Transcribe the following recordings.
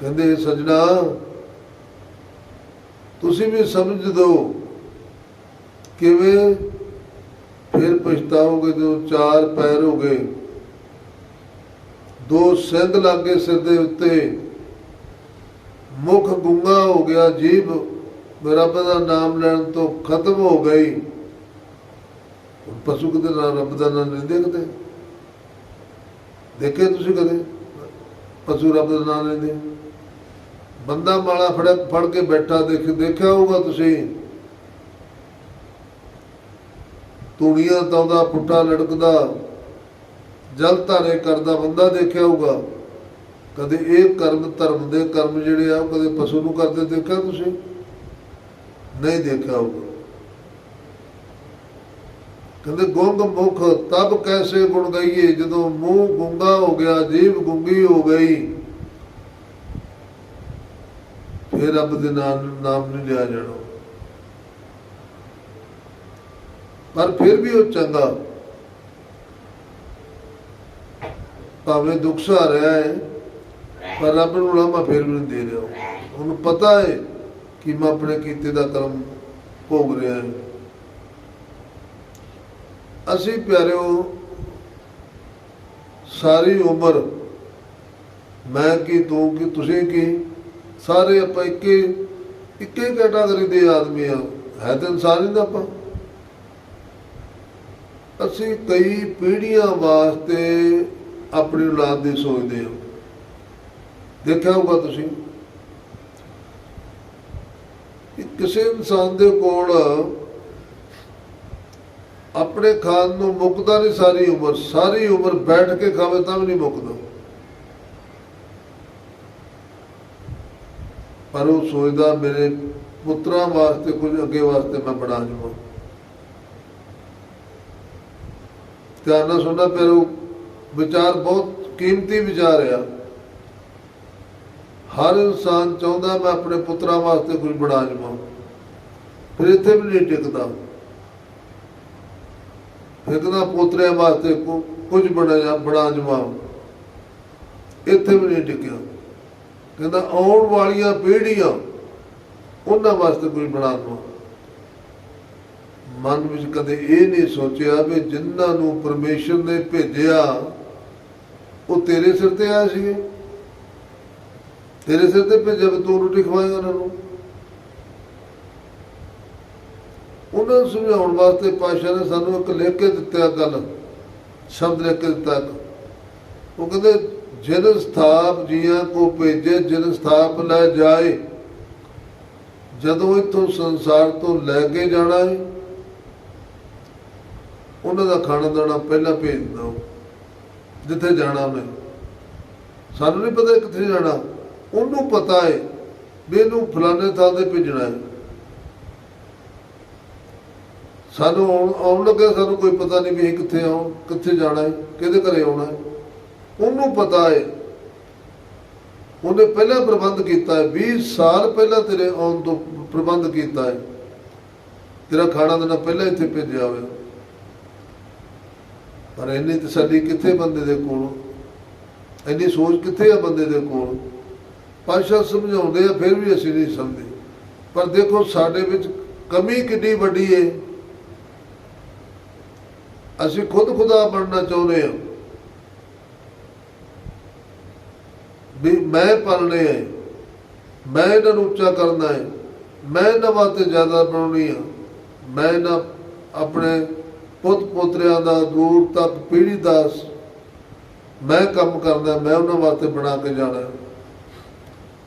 ਕਹਿੰਦੇ, ਸਜਣਾ, ਤੁਸੀਂ ਵੀ ਸਮਝ ਦਿਓ ਕਿਵੇਂ ਫਿਰ ਪਛਤਾਓਗੇ ਜਦੋਂ ਚਾਰ ਪੈਰ ਹੋ ਗਏ। ਦੋ ਸਿੰਧ ਲਾਗੇ ਸਿਰ ਦੇ ਉੱਤੇ। ਮੁਖ ਗੁੰਗਾ ਹੋ ਗਿਆ ਜੀਭ। ਰੱਬ ਦਾ ਨਾਮ ਲੈਣ ਤੋਂ ਖਤਮ ਹੋ ਗਈ। ਹੁਣ ਪਸ਼ੂ ਕਿਤੇ ਨਾ ਰੱਬ ਦਾ ਨਾਮ ਲੈਂਦੇ ਕਿਤੇ ਦੇਖੇ ਤੁਸੀਂ ਕਦੇ? ਪਸ਼ੂ ਰੱਬ ਦਾ ਨਾਮ ਲੈਂਦੇ ਬੰਦਾ ਮਾਲਾ ਫੜ ਫੜ ਕੇ ਬੈਠਾ, ਦੇਖ, ਦੇਖਿਆ ਹੋਊਗਾ ਤੁਸੀਂ? ਤੂੜੀਆਂ ਤਾਉਂਦਾ ਪੁੱਟਾ ਲੜਕਦਾ, ਜਲ ਧਾਰੇ ਕਰਦਾ, ਬੰਦਾ ਦੇਖਿਆ ਹੋਊਗਾ। ਕਦੇ ਇਹ ਕਰਮ ਧਰਮ ਦੇ ਕਰਮ ਜਿਹੜੇ ਆ, ਉਹ ਕਦੇ ਪਸ਼ੂ ਨੂੰ ਕਰਦੇ ਦੇਖਿਆ ਤੁਸੀਂ? ਨਹੀਂ ਦੇਖਿਆ ਹੋਊਗਾ। ਕਹਿੰਦੇ, ਗੁੰਗ ਮੁਖ, ਤਬ ਕੈਸੇ ਗੁਣ ਗਈਏ? ਜਦੋਂ ਮੂੰਹ ਗੁੰਗਾ ਹੋ ਗਿਆ ਜੀਭ ਗੁੰਗੀ ਹੋ ਗਈ। ਫਿਰ ਰੱਬ ਦੇ ਨਾਮ ਨਾਮ ਨਹੀਂ ਲਿਆ ਜਾਣਾ। ਪਰ ਫਿਰ ਵੀ ਉਹ ਚੰਗਾ। ਭਾਵੇਂ ਦੁੱਖ ਸਹਾ ਰਿਹਾ ਹੈ, ਪਰ ਰੱਬ ਨੂੰ ਲਾਮਾ ਫਿਰ ਵੀ ਨਹੀਂ ਦੇ ਰਿਹਾ। ਉਹ। ਉਹਨੂੰ ਪਤਾ ਹੈ ਕਿ ਮੈਂ ਆਪਣੇ ਕੀਤੇ ਦਾ ਕਰਮ ਭੋਗ ਰਿਹਾ ਹਾਂ। ਅਸੀਂ ਪਿਆਰਿਓ, ਸਾਰੀ ਉਮਰ ਮੈਂ ਕੀ, ਤੂੰ ਕੀ, ਤੁਸੀਂ ਕੀ ਸਾਰੇ ਆਪਾਂ ਇੱਕੇ ਇੱਕੇ ਕੈਟਾਗਰੀ ਦੇ ਆਦਮੀ ਆ। ਹੈ ਤਾਂ ਇਨਸਾਨ ਹੀ ਨਾ ਆਪਾਂ। ਅਸੀਂ ਕਈ ਪੀੜ੍ਹੀਆਂ ਵਾਸਤੇ ਆਪਣੀ ਔਲਾਦ ਦੀ ਸੋਚਦੇ ਹਾਂ। ਦੇਖਿਆ ਹੋਊਗਾ ਤੁਸੀਂ। ਕਿਸੇ ਇਨਸਾਨ ਦੇ ਕੋਲ ਆਪਣੇ ਖਾਣ ਨੂੰ ਮੁੱਕਦਾ ਨਹੀਂ ਸਾਰੀ ਉਮਰ ਸਾਰੀ ਉਮਰ ਬੈਠ ਕੇ ਖਾਵੇ ਤਾਂ ਵੀ ਨਹੀਂ ਮੁੱਕਦਾ। ਪਰ ਉਹ ਸੋਚਦਾ ਮੇਰੇ ਪੁੱਤਰਾਂ ਵਾਸਤੇ ਕੁਝ ਅੱਗੇ ਵਾਸਤੇ ਮੈਂ ਬਣਾ ਜਾਵਾਂ ਧਿਆਨ ਨਾਲ ਸੁਣਨਾ, ਫਿਰ ਉਹ ਵਿਚਾਰ ਬਹੁਤ ਕੀਮਤੀ ਵਿਚਾਰ ਆ। ਹਰ ਇਨਸਾਨ ਚਾਹੁੰਦਾ ਮੈਂ ਆਪਣੇ ਪੁੱਤਰਾਂ ਵਾਸਤੇ ਕੁਝ ਬਣਾ ਜਾਵਾਂ ਫਿਰ ਇੱਥੇ ਵੀ ਨਹੀਂ ਟਿਕਦਾ। ਫਿਰ ਕਹਿੰਦਾ, ਪੋਤਰਿਆਂ ਵਾਸਤੇ ਕੁ- ਕੁਝ ਬਣਾ ਜਾ ਬਣਾ ਜਾਵਾਂ ਇੱਥੇ ਵੀ ਨਹੀਂ ਟਿਕਿਆ। ਕਹਿੰਦਾ ਆਉਣ ਵਾਲੀਆਂ ਪੀੜ੍ਹੀਆਂ ਉਹਨਾਂ ਵਾਸਤੇ ਕੋਈ ਬਣਾ ਦਵਾਂ ਮਨ ਵਿੱਚ ਕਦੇ ਇਹ ਨਹੀਂ ਸੋਚਿਆ ਵੀ ਜਿਨ੍ਹਾਂ ਨੂੰ ਪਰਮੇਸ਼ਰ ਨੇ ਭੇਜਿਆ, ਉਹ ਤੇਰੇ ਸਿਰ ਤੇ ਆਏ ਸੀਗੇ। ਤੇਰੇ ਸਿਰ ਤੇ ਭੇਜਿਆ ਵੀ ਤੂੰ ਰੋਟੀ ਖਵਾਏਗਾ ਉਹਨਾਂ ਨੂੰ। ਉਹਨਾਂ ਨੂੰ ਸਮਝਾਉਣ ਵਾਸਤੇ ਪਾਸ਼ਾ ਨੇ ਸਾਨੂੰ ਇੱਕ ਲਿਖ ਕੇ ਦਿੱਤਾ ਗੱਲ, ਸ਼ਬਦ ਲਿਖ ਕੇ ਦਿੱਤਾ ਇੱਕ। ਉਹ ਕਹਿੰਦੇ ਜਿਨ ਸਥਾਪ ਜੀਆਂ ਕੋ ਭੇਜੇ, ਜਿਨ ਸਥਾਪ ਲੈ ਜਾਏ। ਜਦੋਂ ਇਥੋਂ ਸੰਸਾਰ ਤੋਂ ਲੈ ਕੇ ਜਾਣਾ ਹੈ ਉਹਨਾਂ ਦਾ ਖਾਣਾ ਦਾਣਾ ਪਹਿਲਾਂ ਭੇਜ ਦਿੰਦਾ ਉਹ ਜਿੱਥੇ ਜਾਣਾ ਉਹਨੇ ਸਾਨੂੰ ਨਹੀਂ ਪਤਾ ਕਿੱਥੇ ਜਾਣਾ। ਉਹਨੂੰ ਪਤਾ ਹੈ ਵੀ ਇਹਨੂੰ ਫਲਾਣੇ ਥਾਂ ਤੇ ਭੇਜਣਾ ਹੈ ਸਾਨੂੰ ਆਉਣ- ਆਉਣ ਲੱਗੇ ਸਾਨੂੰ ਕੋਈ ਪਤਾ ਨਹੀਂ ਵੀ ਇਹ ਕਿੱਥੇ ਆਉਣ, ਕਿੱਥੇ ਜਾਣਾ ਹੈ ਕਿਹਦੇ ਘਰੇ ਆਉਣਾ ਹੈ ਉਹਨੂੰ ਪਤਾ ਹੈ ਉਹਨੇ ਪਹਿਲਾਂ ਪ੍ਰਬੰਧ ਕੀਤਾ ਹੈ 20 ਸਾਲ ਪਹਿਲਾਂ ਤੇਰੇ ਆਉਣ ਤੋਂ ਪ੍ਰਬੰਧ ਕੀਤਾ ਹੈ ਤੇਰਾ ਖਾਣਾ ਦੇਣਾ ਪਹਿਲਾਂ ਇੱਥੇ ਭੇਜਿਆ ਹੋਇਆ। ਪਰ ਇੰਨੀ ਤਸੱਲੀ ਕਿੱਥੇ ਬੰਦੇ ਦੇ ਕੋਲ? ਇੰਨੀ ਸੋਚ ਕਿੱਥੇ ਆ ਬੰਦੇ ਦੇ ਕੋਲ? ਪਾਸ਼ਾ ਸਮਝਾਉਂਦੇ ਆ, ਫਿਰ ਵੀ ਅਸੀਂ ਨਹੀਂ ਸਮਝਦੇ। ਪਰ ਦੇਖੋ, ਸਾਡੇ ਵਿੱਚ ਕਮੀ ਕਿੰਨੀ ਵੱਡੀ ਹੈ ਅਸੀਂ ਖੁਦ ਖੁਦਾ ਬਣਨਾ ਚਾਹੁੰਦੇ ਹਾਂ ਵੀ ਮੈਂ ਪਾਲਣੇ ਹੈ ਮੈਂ ਇਹਨਾਂ ਨੂੰ ਉੱਚਾ ਕਰਨਾ ਹੈ। ਮੈਂ ਇਹਨਾਂ ਵਾਸਤੇ ਜ਼ਿਆਦਾ ਬਣਾਉਣੀ ਆ। ਮੈਂ ਇਹਨਾਂ ਆਪਣੇ ਪੁੱਤ ਪੋਤਰਿਆਂ ਦਾ, ਦੂਰ ਤੱਕ ਪੀੜ੍ਹੀ ਦਾ ਮੈਂ ਕੰਮ ਕਰਦਾ, ਮੈਂ ਉਹਨਾਂ ਵਾਸਤੇ ਬਣਾ ਕੇ ਜਾਣਾ।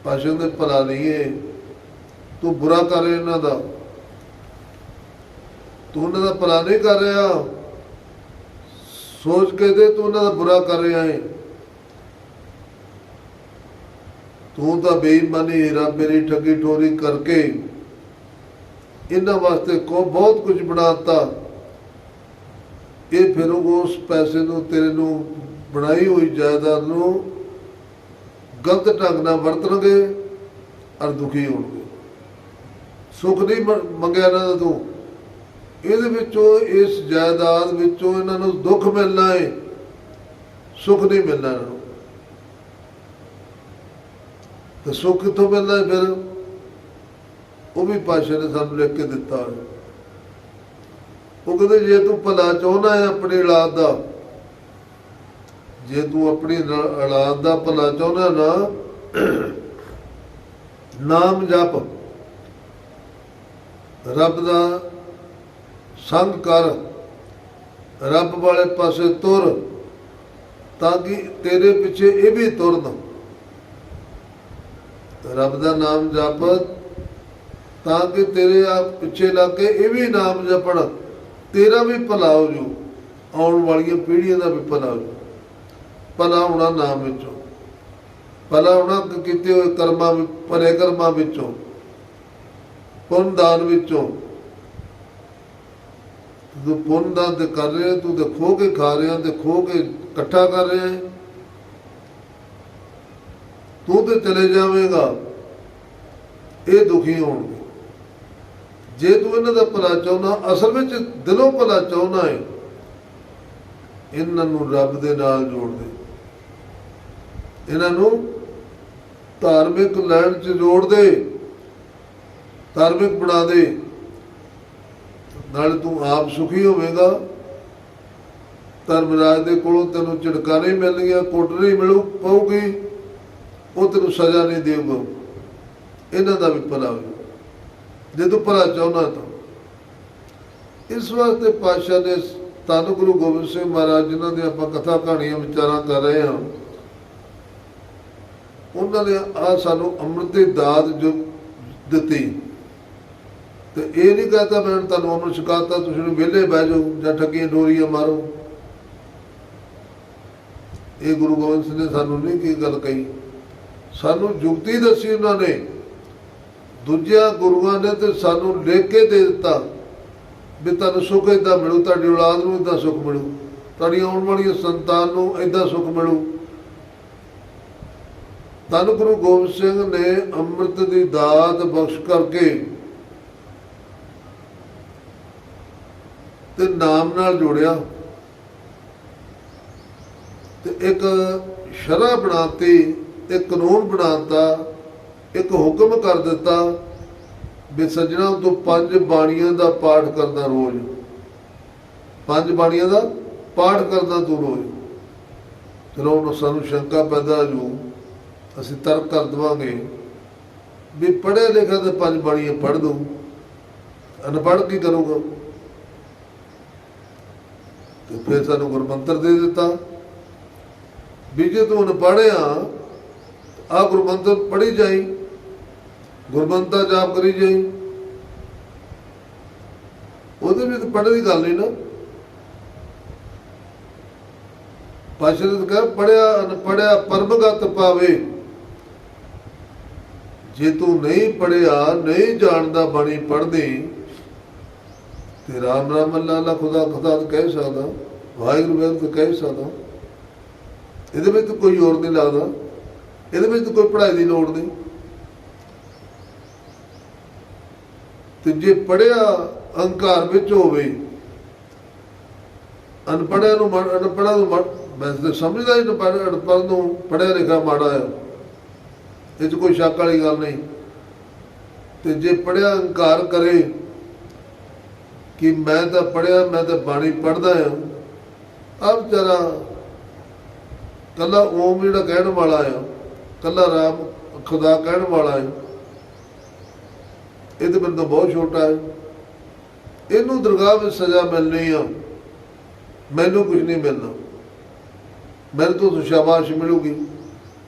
ਪਾਸ਼ਾ ਦੇ ਭਲਾ ਨਹੀਂ ਹੈ ਤੂੰ ਬੁਰਾ ਕਰ ਰਿਹਾ ਇਹਨਾਂ ਦਾ। ਤੂੰ ਉਹਨਾਂ ਦਾ ਭਲਾ ਨਹੀਂ ਕਰ ਰਿਹਾ। ਸੋਚ ਕੇ ਦੇ ਤੂੰ ਉਹਨਾਂ ਦਾ ਬੁਰਾ ਕਰ ਰਿਹਾ ਹੈ ਤੂੰ ਤਾਂ ਬੇਈਮਾਨੀ ਹੀਰਾ ਮੇਰੀ ਠੱਗੀ ਠੋਰੀ ਕਰਕੇ ਇਹਨਾਂ ਵਾਸਤੇ ਕੋ ਬਹੁਤ ਕੁਝ ਬਣਾਤਾ। ਇਹ ਫਿਰ ਉਸ ਪੈਸੇ ਨੂੰ ਤੇਰੇ ਨੂੰ ਬਣਾਈ ਹੋਈ ਜਾਇਦਾਦ ਨੂੰ ਗਲਤ ਢੰਗ ਨਾਲ ਵਰਤਣਗੇ ਔਰ ਦੁਖੀ ਹੋਣਗੇ। ਸੁੱਖ ਨਹੀਂ ਮੰਗਿਆ ਇਹਨਾਂ ਦਾ ਤੂੰ। ਇਹਦੇ ਵਿੱਚੋਂ, ਇਸ ਜਾਇਦਾਦ ਵਿੱਚੋਂ ਇਹਨਾਂ ਨੂੰ ਦੁੱਖ ਮਿਲਣਾ ਹੈ ਸੁੱਖ ਨਹੀਂ ਮਿਲਣਾ ਇਹਨਾਂ ਨੂੰ। ਤੇ ਸੁੱਖ ਕਿੱਥੋਂ ਮਿਲਦਾ ਫਿਰ? ਉਹ ਵੀ ਪਾਸ਼ਾ ਨੇ ਸਾਨੂੰ ਲਿਖ ਕੇ ਦਿੱਤਾ ਹੈ। ਉਹ ਕਹਿੰਦੇ, ਜੇ ਤੂੰ ਭਲਾ ਚਾਹੁੰਦਾ ਹੈ ਆਪਣੀ ਔਲਾਦ ਦਾ, ਜੇ ਤੂੰ ਆਪਣੀ ਔਲਾਦ ਦਾ ਭਲਾ ਚਾਹੁੰਦਾ ਨਾ, ਨਾਮ ਜਪ। ਰੱਬ ਦਾ ਸੰਗ ਕਰ। ਰੱਬ ਵਾਲੇ ਪਾਸੇ ਤੁਰ, ਤਾਂ ਕਿ ਤੇਰੇ ਪਿੱਛੇ ਇਹ ਵੀ ਤੁਰਨ। ਰੱਬ ਦਾ ਨਾਮ ਜਪ ਤਾਂ ਕਿ ਤੇਰੇ ਆ ਪਿੱਛੇ ਲੱਗ ਕੇ ਇਹ ਵੀ ਨਾਮ ਜਪਣ, ਤੇਰਾ ਵੀ ਭਲਾ ਹੋ ਜੂ, ਆਉਣ ਵਾਲੀਆਂ ਪੀੜ੍ਹੀਆਂ ਦਾ ਵੀ ਭਲਾ ਹੋ ਜੂ। ਭਲਾ ਹੋਣਾ ਨਾਮ ਵਿੱਚੋਂ, ਭਲਾ ਹੋਣਾ ਕੀਤੇ ਹੋਏ ਕਰਮਾਂ ਵਿੱਚ, ਭਲੇ ਕਰਮਾਂ ਵਿੱਚੋਂ, ਪੁੰਨ ਦਾਨ ਵਿੱਚੋਂ। ਤੂੰ ਪੁੰਨ ਦਾਨ ਤੇ ਕਰ ਰਿਹਾ, ਤੂੰ ਤੇ ਖੋ ਕੇ ਖਾ ਰਿਹਾ, ਤੇ ਖੋ ਕੇ ਇਕੱਠਾ ਕਰ ਰਿਹਾ। ਹੈ ਤੂੰ ਤੇ ਚਲੇ ਜਾਵੇਂਗਾ, ਇਹ ਦੁਖੀ ਹੋਣਗੇ। ਜੇ ਤੂੰ ਇਹਨਾਂ ਦਾ ਭਲਾ ਚਾਹੁੰਦਾ, ਅਸਲ ਵਿੱਚ ਦਿਲੋਂ ਭਲਾ ਚਾਹੁੰਦਾ ਹੈ ਇਹਨਾਂ ਨੂੰ ਰੱਬ ਦੇ ਨਾਲ ਜੋੜ ਦੇ। ਇਹਨਾਂ ਨੂੰ ਧਾਰਮਿਕ ਲੈਣ ਚ ਜੋੜ ਦੇ, ਧਾਰਮਿਕ ਬਣਾ ਦੇ। ਨਾਲ ਤੂੰ ਆਪ ਸੁਖੀ ਹੋਵੇਂਗਾ। ਧਰਮਰਾਜ ਦੇ ਕੋਲੋਂ ਤੈਨੂੰ ਝਟਕਾਣੇ ਮਿਲਣਗੀਆਂ ਕੋਟਰੀ ਮਿਲੂ, ਪਊਗੀ। ਉਹ ਤੈਨੂੰ ਸਜ਼ਾ ਨਹੀਂ ਦੇਊਗਾ ਇਹਨਾਂ ਦਾ ਵੀ ਭਲਾ ਹੋਵੇ ਜੇ ਤੂੰ ਭਲਾ ਚਾਹੁੰਦਾ ਤਾਂ। ਇਸ ਵਾਸਤੇ ਪਾਤਸ਼ਾਹ ਨੇ ਧੰਨ ਗੁਰੂ ਗੋਬਿੰਦ ਸਿੰਘ ਮਹਾਰਾਜ, ਜਿਨ੍ਹਾਂ ਦੀ ਆਪਾਂ ਕਥਾ ਕਹਾਣੀਆਂ ਵਿਚਾਰਾਂ ਕਰ ਰਹੇ ਹਾਂ, ਉਹਨਾਂ ਨੇ ਆ ਸਾਨੂੰ ਅੰਮ੍ਰਿਤ ਦੀ ਦਾਤ ਜੋ ਦਿੱਤੀ। ਤੇ ਇਹ ਨਹੀਂ ਕਹਤਾ ਮੈਂ ਤੁਹਾਨੂੰ ਅੰਮ੍ਰਿਤ ਛਕਾਤਾ, ਤੁਸੀਂ ਨੂੰ ਵਿਹਲੇ ਬਹਿ ਜਾਓ ਜਾਂ ਠੱਗੀਆਂ ਡੋਰੀਆਂ ਮਾਰੋ। ਇਹ ਗੁਰੂ ਗੋਬਿੰਦ ਸਿੰਘ ਨੇ ਸਾਨੂੰ ਨਹੀਂ ਕੀ ਗੱਲ ਕਹੀ। ਸਾਨੂੰ ਜੁਗਤੀ ਦੱਸੀ ਉਹਨਾਂ ਨੇ। ਦੂਜਿਆਂ ਗੁਰੂਆਂ ਨੇ ਤੇ ਸਾਨੂੰ ਲਿਖ ਕੇ ਦੇ ਦਿੱਤਾ ਵੀ ਤੁਹਾਨੂੰ ਸੁੱਖ ਏਦਾਂ ਮਿਲੂ, ਤੁਹਾਡੀ ਔਲਾਦ ਨੂੰ ਏਦਾਂ ਸੁੱਖ ਮਿਲੂ, ਤੁਹਾਡੀ ਆਉਣ ਵਾਲੀ ਸੰਤਾਨ ਨੂੰ ਏਦਾਂ ਸੁੱਖ ਮਿਲੂ। ਧੰਨ ਗੁਰੂ ਗੋਬਿੰਦ ਸਿੰਘ ਨੇ ਅੰਮ੍ਰਿਤ ਦੀ ਦਾਤ ਬਖਸ਼ ਕਰਕੇ ਤੇ ਨਾਮ ਨਾਲ ਜੋੜਿਆ ਤੇ ਇੱਕ ਸ਼ਰ੍ਹਾ ਬਣਾਤੀ ਇੱਕ ਕਾਨੂੰਨ ਬਣਾਤਾ, ਇੱਕ ਹੁਕਮ ਕਰ ਦਿੱਤਾ ਵੀ ਸੱਜਣਾ ਤੋਂ ਪੰਜ ਬਾਣੀਆਂ ਦਾ ਪਾਠ ਕਰਦਾ ਰੋਜ਼। ਪੰਜ ਬਾਣੀਆਂ ਦਾ ਪਾਠ ਕਰਦਾ ਤੂੰ ਰੋਜ਼। ਚਲੋ ਹੁਣ ਸਾਨੂੰ ਸ਼ੰਕਾ ਪੈਦਾ ਜੂ ਅਸੀਂ ਤਰਕ ਕਰ ਦਵਾਂਗੇ ਵੀ ਪੜ੍ਹਿਆ ਲਿਖਿਆ ਤੇ ਪੰਜ ਬਾਣੀਆਂ ਪੜ੍ਹ ਦੂੰ ਅਨਪੜ੍ਹ ਕੀ ਕਰੂਗਾ? ਤੇ ਫਿਰ ਸਾਨੂੰ ਗੁਰਮੰਤਰ ਦੇ ਦਿੱਤਾ ਵੀ ਜੇ ਤੂੰ ਅਨਪੜ੍ਹਿਆ ਆ ਗੁਰਮੰਤਰ ਪੜ੍ਹੀ ਜਾਈ, ਗੁਰਮੰਤਾ ਜਾਪ ਕਰੀ ਜਾਈ। ਉਹਦੇ ਵਿੱਚ ਪੜ੍ਹਨ ਦੀ ਗੱਲ ਨਹੀਂ ਨਾ। ਪਾਸ਼ਾ ਕਹ ਪੜਿਆ ਅਨਪੜਿਆ ਪਰਮਗਤ ਪਾਵੇ। ਜੇ ਤੂੰ ਨਹੀਂ ਪੜਿਆ ਨਹੀਂ ਜਾਣਦਾ ਬਾਣੀ ਪੜ੍ਹਦੀ ਤੇ ਰਾਮ ਰਾਮ ਅੱਲਾ ਅੱਲਾ ਖੁਦਾ ਖੁਦਾ ਤਾਂ ਕਹਿ ਸਕਦਾ, ਵਾਹਿਗੁਰੂ ਵਾਹਿਗੁਰੂ ਕਹਿ ਸਕਦਾ। ਇਹਦੇ ਵਿੱਚ ਕੋਈ ਹੋਰ ਨਹੀਂ ਲੱਗਦਾ। ਇਹਦੇ ਵਿੱਚ ਤਾਂ ਕੋਈ ਪੜ੍ਹਾਈ ਦੀ ਲੋੜ ਨਹੀਂ। ਤੇ ਜੇ ਪੜਿਆ ਅਹੰਕਾਰ ਵਿੱਚ ਹੋਵੇ, ਅਨਪੜ੍ਹਿਆ ਨੂੰ ਮਾ- ਅਨਪੜ੍ਹਾ ਨੂੰ ਮਾ- ਮੈਂ ਤਾਂ ਸਮਝਦਾ ਹੀ ਅਨਪੜ੍ਹ ਅਨਪੜ੍ਹ ਨੂੰ ਪੜਿਆ ਲਿਖਿਆ ਮਾੜਾ ਹੈ ਇਹ 'ਚ ਕੋਈ ਸ਼ੱਕ ਵਾਲੀ ਗੱਲ ਨਹੀਂ। ਤੇ ਜੇ ਪੜਿਆ ਅਹੰਕਾਰ ਕਰੇ ਕਿ ਮੈਂ ਤਾਂ ਪੜਿਆ ਮੈਂ ਤਾਂ ਬਾਣੀ ਪੜਦਾ ਹਾਂ ਆ ਵਿਚਾਰਾ ਕੱਲਾ ਓਮ ਜਿਹੜਾ ਕਹਿਣ ਵਾਲਾ ਆ ਕੱਲਾ ਰਾਮ ਖੁਦਾ ਕਹਿਣ ਵਾਲਾ ਹੈ। ਇਹ ਤੇ ਬੰਦਾ ਬਹੁਤ ਛੋਟਾ ਹੈ। ਇਹਨੂੰ ਦਰਗਾਹ ਵਿੱਚ ਸਜ਼ਾ ਮਿਲਣੀ ਆ। ਮੈਨੂੰ ਕੁਝ ਨਹੀਂ ਮਿਲਣਾ। ਮੈਨੂੰ ਤੋਂ ਸ਼ਾਬਾਸ਼ ਮਿਲੂਗੀ।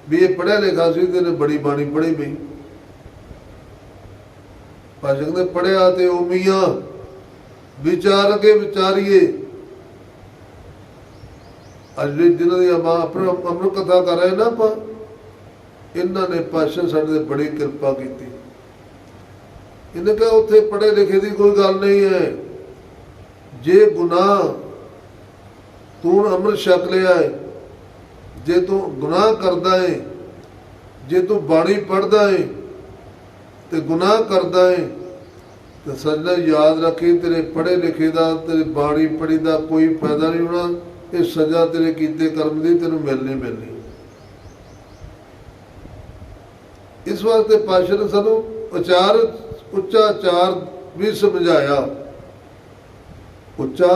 ਵੀ ਇਹ ਪੜਿਆ ਲਿਖਿਆ ਸੀ ਤੇ ਨੇ ਬੜੀ ਬਾਣੀ ਪੜ੍ਹੀ ਪਈ ਪਾਸ਼ਾ ਕਹਿੰਦੇ ਪੜਿਆ ਤੇ ਉਹ ਵਿਚਾਰ ਕੇ ਵਿਚਾਰੀਏ। ਅੱਜ ਦੇ ਦਿਨਾਂ ਦੀ ਆਪਾਂ ਆਪਣਾ ਅਮਰ ਕਥਾ ਕਰ ਰਹੇ ਨਾ ਆਪਾਂ। ਇਹਨਾਂ ਨੇ ਪਾਸ਼ਾ ਸਾਡੇ ਤੇ ਬੜੀ ਕਿਰਪਾ ਕੀਤੀ। ਇਹਨੇ ਕਿਹਾ, ਉੱਥੇ ਪੜ੍ਹੇ ਲਿਖੇ ਦੀ ਕੋਈ ਗੱਲ ਨਹੀਂ ਹੈ। ਜੇ ਗੁਨਾਹ ਤੂੰ ਅੰਮ੍ਰਿਤ ਛਕ ਲਿਆ ਹੈ, ਜੇ ਤੂੰ ਗੁਨਾਹ ਕਰਦਾ ਹੈ, ਜੇ ਤੂੰ ਬਾਣੀ ਪੜਦਾ ਹੈ ਤੇ ਗੁਨਾਹ ਕਰਦਾ ਹੈ, ਤੇ ਸੱਜਣਾ ਯਾਦ ਰੱਖੀ, ਤੇਰੇ ਪੜ੍ਹੇ ਲਿਖੇ ਦਾ, ਤੇਰੇ ਬਾਣੀ ਪੜੀ ਦਾ ਕੋਈ ਫਾਇਦਾ ਨਹੀਂ ਹੋਣਾ, ਇਹ ਸਜ਼ਾ ਤੇਰੇ ਕੀਤੇ ਕਰਮ ਦੀ ਤੈਨੂੰ ਮਿਲਣੀ ਮਿਲਣੀ। ਇਸ ਵਾਸਤੇ ਪਾਸ਼ਾ ਨੇ ਸਾਨੂੰ ਉਚਾਰ ਉੱਚਾ ਚਾਰ ਵੀ ਸਮਝਾਇਆ। ਉੱਚਾ